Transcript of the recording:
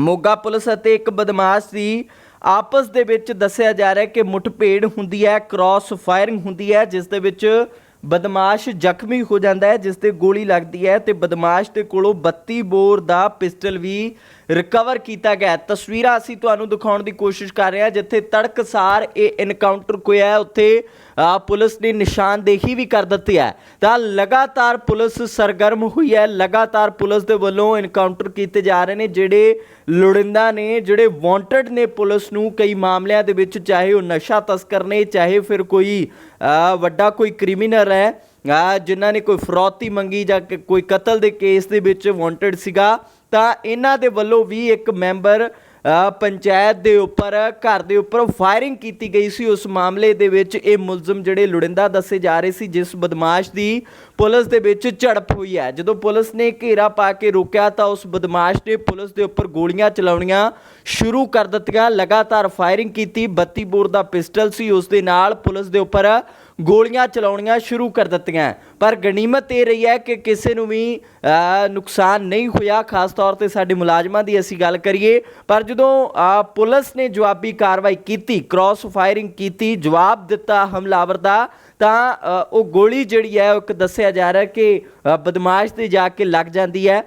Moga police ਅਤੇ ਇੱਕ ਬਦਮਾਸ਼ ਦੀ ਆਪਸ ਦੇ ਵਿੱਚ ਦੱਸਿਆ ਜਾ ਰਿਹਾ ਹੈ ਕਿ ਮੁੱਠਭੇੜ ਹੁੰਦੀ ਹੈ ਕ੍ਰਾਸ ਫਾਇਰਿੰਗ ਹੁੰਦੀ ਹੈ, ਜਿਸ ਦੇ ਵਿੱਚ ਬਦਮਾਸ਼ ਜ਼ਖਮੀ ਹੋ ਜਾਂਦਾ ਹੈ, ਜਿਸ ਤੇ ਗੋਲੀ ਲੱਗਦੀ ਹੈ ਤੇ ਬਦਮਾਸ਼ ਦੇ ਕੋਲੋਂ 32 ਬੋਰ ਦਾ ਪਿਸਟਲ ਵੀ ਰਿਕਵਰ ਕੀਤਾ ਗਿਆ ਤਸਵੀਰਾਂ ਅਸੀਂ ਤੁਹਾਨੂੰ ਦਿਖਾਉਣ ਦੀ ਕੋਸ਼ਿਸ਼ ਕਰ ਰਹੇ ਹਾਂ, ਜਿੱਥੇ ਤੜਕਸਾਰ ਇਹ ਇਨਕਾਊਂਟਰ ਹੋਇਆ ਉੱਥੇ ਪੁਲਿਸ ਨੇ ਨਿਸ਼ਾਨਦੇਹੀ ਵੀ ਕਰ ਦਿੱਤੀ ਹੈ। ਤਾਂ ਲਗਾਤਾਰ ਪੁਲਿਸ ਸਰਗਰਮ ਹੋਈ ਹੈ, ਲਗਾਤਾਰ ਪੁਲਿਸ ਦੇ ਵੱਲੋਂ ਇਨਕਾਊਂਟਰ ਕੀਤੇ ਜਾ ਰਹੇ ਨੇ, ਜਿਹੜੇ ਲੋੜਿੰਦਾ ਨੇ, ਜਿਹੜੇ ਵਾਂਟਡ ਨੇ ਪੁਲਿਸ ਨੂੰ, ਕਈ ਮਾਮਲਿਆਂ ਦੇ ਵਿੱਚ, ਚਾਹੇ ਉਹ ਨਸ਼ਾ ਤਸਕਰ ਨੇ, ਚਾਹੇ ਫਿਰ ਕੋਈ ਵੱਡਾ ਕੋਈ ਕ੍ਰਿਮੀਨਲ ਹੈ ਆ ਜਿਨ੍ਹਾਂ ਨੇ ਕੋਈ ਫਰੌਤੀ ਮੰਗੀ ਜਾਂ ਕੋਈ ਕਤਲ ਦੇ ਕੇਸ ਦੇ ਵਿੱਚ ਵਾਂਟਡ ਸੀਗਾ, ਤਾਂ ਇਹਨਾਂ ਦੇ ਵੱਲੋਂ ਵੀ ਇੱਕ ਮੈਂਬਰ ਪੰਚਾਇਤ ਦੇ ਉੱਪਰ, ਘਰ ਦੇ ਉੱਪਰ ਫਾਇਰਿੰਗ ਕੀਤੀ ਗਈ ਸੀ। ਉਸ ਮਾਮਲੇ ਦੇ ਵਿੱਚ ਇਹ ਮੁਲਜ਼ਮ ਜਿਹੜੇ ਲੁੜਿੰਦਾ ਦੱਸੇ ਜਾ ਰਹੇ ਸੀ, ਜਿਸ ਬਦਮਾਸ਼ ਦੀ ਪੁਲਿਸ ਦੇ ਵਿੱਚ ਝੜਪ ਹੋਈ ਹੈ। ਜਦੋਂ ਪੁਲਿਸ ਨੇ ਘੇਰਾ ਪਾ ਕੇ ਰੋਕਿਆ, ਤਾਂ ਉਸ ਬਦਮਾਸ਼ ਨੇ ਪੁਲਿਸ ਦੇ ਉੱਪਰ ਗੋਲੀਆਂ ਚਲਾਉਣੀਆਂ ਸ਼ੁਰੂ ਕਰ ਦਿੱਤੀਆਂ। ਲਗਾਤਾਰ ਫਾਇਰਿੰਗ ਕੀਤੀ 32 ਬੋਰ ਦਾ ਪਿਸਟਲ ਸੀ। ਉਸ ਦੇ ਨਾਲ ਪੁਲਿਸ ਦੇ ਉੱਪਰ ਗੋਲੀਆਂ ਚਲਾਉਣੀਆਂ ਸ਼ੁਰੂ ਕਰ ਦਿੱਤੀਆਂ। ਪਰ ਗਨੀਮਤ ਇਹ ਰਹੀ ਹੈ ਕਿ ਕਿਸੇ ਨੂੰ ਵੀ ਨੁਕਸਾਨ ਨਹੀਂ ਹੋਇਆ। ਖਾਸ ਤੌਰ ਤੇ ਸਾਡੇ ਮੁਲਾਜ਼ਮਾਂ ਦੀ ਅਸੀਂ ਗੱਲ ਕਰੀਏ। ਪਰ ਜਦੋਂ ਪੁਲਿਸ ਨੇ ਜਵਾਬੀ ਕਾਰਵਾਈ ਕੀਤੀ ਕ੍ਰਾਸ ਫਾਇਰਿੰਗ ਕੀਤੀ, ਜਵਾਬ ਦਿੱਤਾ ਹਮਲਾਵਰ ਦਾ, ਤਾਂ ਉਹ ਗੋਲੀ ਜਿਹੜੀ ਹੈ, ਉਹ ਇੱਕ ਦੱਸਿਆ ਜਾ ਰਿਹਾ ਕਿ ਬਦਮਾਸ਼ ਤੇ ਜਾ ਕੇ ਲੱਗ ਜਾਂਦੀ ਹੈ।